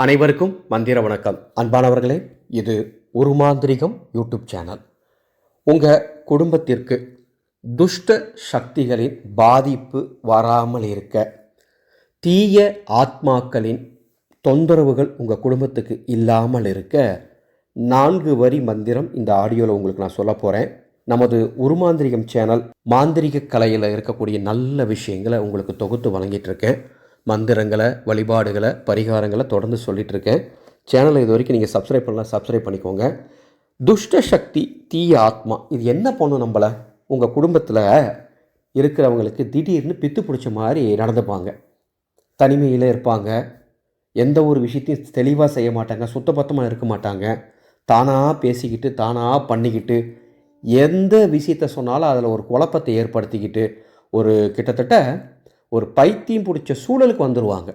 அனைவருக்கும் மந்திர வணக்கம். அன்பானவர்களே இது உருமாந்திரிகம் யூடியூப் சேனல். உங்கள் குடும்பத்திற்கு துஷ்ட சக்திகளின் பாதிப்பு வராமல் இருக்க தீய ஆத்மாக்களின் தொந்தரவுகள் உங்கள் குடும்பத்துக்கு இல்லாமல் இருக்க நான்கு வரி மந்திரம் இந்த ஆடியோவில் உங்களுக்கு நான் சொல்ல போகிறேன் நமது உருமாந்திரிகம் சேனல் மாந்திரிக கலையில் இருக்கக்கூடிய நல்ல விஷயங்களை உங்களுக்கு தொகுத்து வழங்கிட்டு இருக்கேன். மந்திரங்களை வழிபாடுகளை பரிகாரங்களை தொடர்ந்து சொல்லிகிட்ருக்கேன் இருக்கேன் சேனலை இது வரைக்கும் நீங்கள் சப்ஸ்கிரைப் பண்ணலாம் சப்ஸ்கிரைப் பண்ணிக்கோங்க. துஷ்ட சக்தி தீய ஆத்மா இது என்ன பண்ணும் நம்மளை? உங்கள் குடும்பத்தில் இருக்கிறவங்களுக்கு திடீர்னு பித்து பிடிச்ச மாதிரி நடந்துப்பாங்க. தனிமையில் இருப்பாங்க. எந்த ஒரு விஷயத்தையும் தெளிவாக செய்ய மாட்டாங்க. சுத்தபத்தமாக இருக்க மாட்டாங்க. தானாக பேசிக்கிட்டு தானாக பண்ணிக்கிட்டு எந்த விஷயத்த சொன்னாலும் அதில் ஒரு குழப்பத்தை ஏற்படுத்திக்கிட்டு ஒரு கிட்டத்தட்ட ஒரு பைத்தியம் பிடிச்ச சூழலுக்கு வந்துடுவாங்க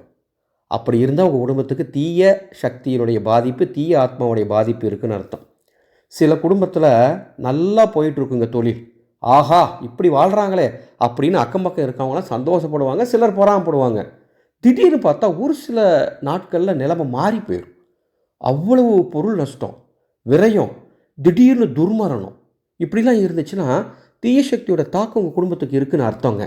அப்படி இருந்தால் உங்கள் குடும்பத்துக்கு தீய சக்தியினுடைய பாதிப்பு தீய ஆத்மாவுடைய பாதிப்பு இருக்குன்னு அர்த்தம். சில குடும்பத்தில் நல்லா போயிட்டுருக்குங்க தொழில். ஆஹா இப்படி வாழ்கிறாங்களே அப்படின்னு அக்கம் பக்கம் இருக்கவங்களாம் சந்தோஷப்படுவாங்க சிலர் பொறாமப்படுவாங்க. திடீர்னு பார்த்தா ஒரு சில நாட்களில் நிலைமை மாறி போயிடும் அவ்வளவு பொருள் நஷ்டம் விரயம் திடீர்னு துர்மரணம். இப்படிலாம் இருந்துச்சுன்னா தீய சக்தியோட தாக்கம் உங்கள் குடும்பத்துக்கு இருக்குன்னு அர்த்தங்க.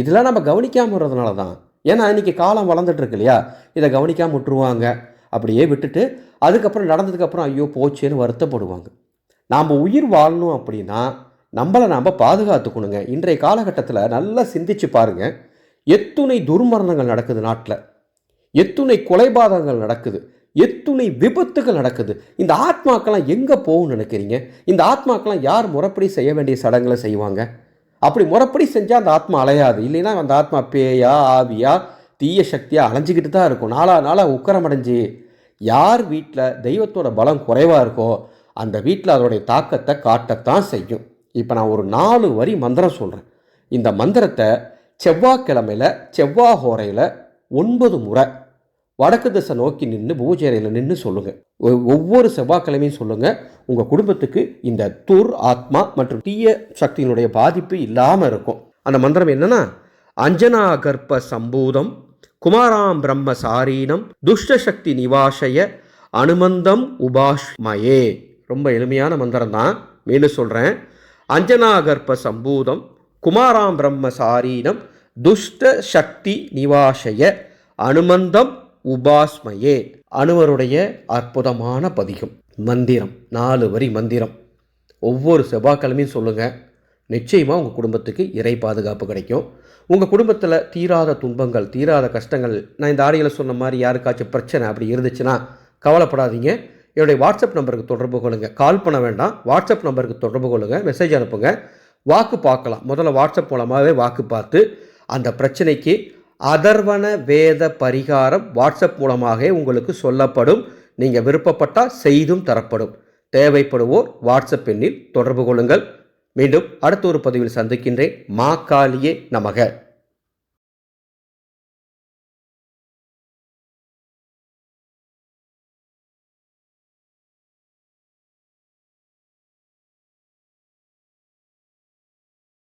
இதெல்லாம் நம்ம கவனிக்காமல் வர்றதுனால தான். ஏன்னா இன்றைக்கி காலம் வளர்ந்துட்டுருக்கு இல்லையா? இதை கவனிக்காமல் விட்டுருவாங்க. அப்படியே விட்டுட்டு அதுக்கப்புறம் நடந்ததுக்கப்புறம் ஐயோ போச்சேன்னு வருத்தப்படுவாங்க. நாம் உயிர் வாழணும் அப்படின்னா நம்மளை நாம் பாதுகாத்துக்கணுங்க. இன்றைய காலகட்டத்தில் நல்லா சிந்திச்சு பாருங்கள் எத்துணை துர்மரணங்கள் நடக்குது நாட்டில். எத்துணை கொலைபாதகங்கள் நடக்குது. எத்துணை விபத்துகள் நடக்குது. இந்த ஆத்மாக்கெல்லாம் எங்கே போகும்னு நினைக்கிறீங்க? இந்த ஆத்மாக்கெல்லாம் யார் முறைப்படி செய்ய வேண்டிய சடங்குகளை செய்வாங்க? அப்படி முறைப்படி செஞ்சால் அந்த ஆத்மா அலையாது. இல்லைன்னா அந்த ஆத்மா பேயா ஆவியா தீய சக்தியாக அலைஞ்சிக்கிட்டு தான் இருக்கும். நாளா நாளாக உக்கரமடைஞ்சு யார் வீட்டில் தெய்வத்தோட பலம் குறைவாக இருக்கோ அந்த வீட்டில் அதோடைய தாக்கத்தை காட்டத்தான் செய்யும். இப்போ நான் ஒரு நாலு வரி மந்திரம் சொல்கிறேன் இந்த மந்திரத்தை செவ்வாய்க்கிழமையில் செவ்வாய் ஹோரையில் ஒன்பது முறை வடக்கு திசை நோக்கி நின்று பூஜைறையில் நின்று சொல்லுங்கள் ஒவ்வொரு செவ்வாய்க்கிழமையும் சொல்லுங்கள் உங்கள் குடும்பத்துக்கு இந்த துர் ஆத்மா மற்றும் தீய சக்தியினுடைய பாதிப்பு இல்லாமல் இருக்கும். அந்த மந்திரம் என்னென்னா அஞ்சனா கர்ப்ப சம்பூதம் குமாராம் பிரம்ம சாரீனம் துஷ்ட சக்தி நிவாசய அனுமந்தம் உபாஷ்மயே. ரொம்ப எளிமையான மந்திரம் தான். மீண்டும் சொல்கிறேன் அஞ்சனா கர்ப்ப சம்பூதம் குமாராம் பிரம்ம சாரீனம் துஷ்ட சக்தி நிவாசய அனுமந்தம் உபாஸ்மயே. அணுவருடைய அற்புதமான பதிகம். மந்திரம். நாலு வரி மந்திரம். ஒவ்வொரு செவ்வாய்க்கிழமையும் சொல்லுங்கள் நிச்சயமாக உங்கள் குடும்பத்துக்கு இறை பாதுகாப்பு கிடைக்கும். உங்கள் குடும்பத்தில் தீராத துன்பங்கள் தீராத கஷ்டங்கள் நான் இந்த ஆடியில் சொன்ன மாதிரி யாருக்காச்சும் பிரச்சனை அப்படி இருந்துச்சுன்னா கவலைப்படாதீங்க. என்னுடைய வாட்ஸ்அப் நம்பருக்கு தொடர்பு கொள்ளுங்கள் கால் பண்ண வேண்டாம். வாட்ஸ்அப் நம்பருக்கு தொடர்பு கொள்ளுங்கள் மெசேஜ் அனுப்புங்க. வாக்கு பார்க்கலாம். முதல்ல வாட்ஸ்அப் மூலமாகவே வாக்கு பார்த்து அந்த பிரச்சனைக்கு அதர்வன வேத பரிகாரம் வாட்ஸ்அப் மூலமாகவே உங்களுக்கு சொல்லப்படும். நீங்கள் விருப்பப்பட்டால் செய்தும் தரப்படும். தேவைப்படுவோர் வாட்ஸ்அப் எண்ணில் தொடர்பு கொள்ளுங்கள். மீண்டும் அடுத்த ஒரு பதிவில் சந்திக்கின்றேன். மா காளியே நமக.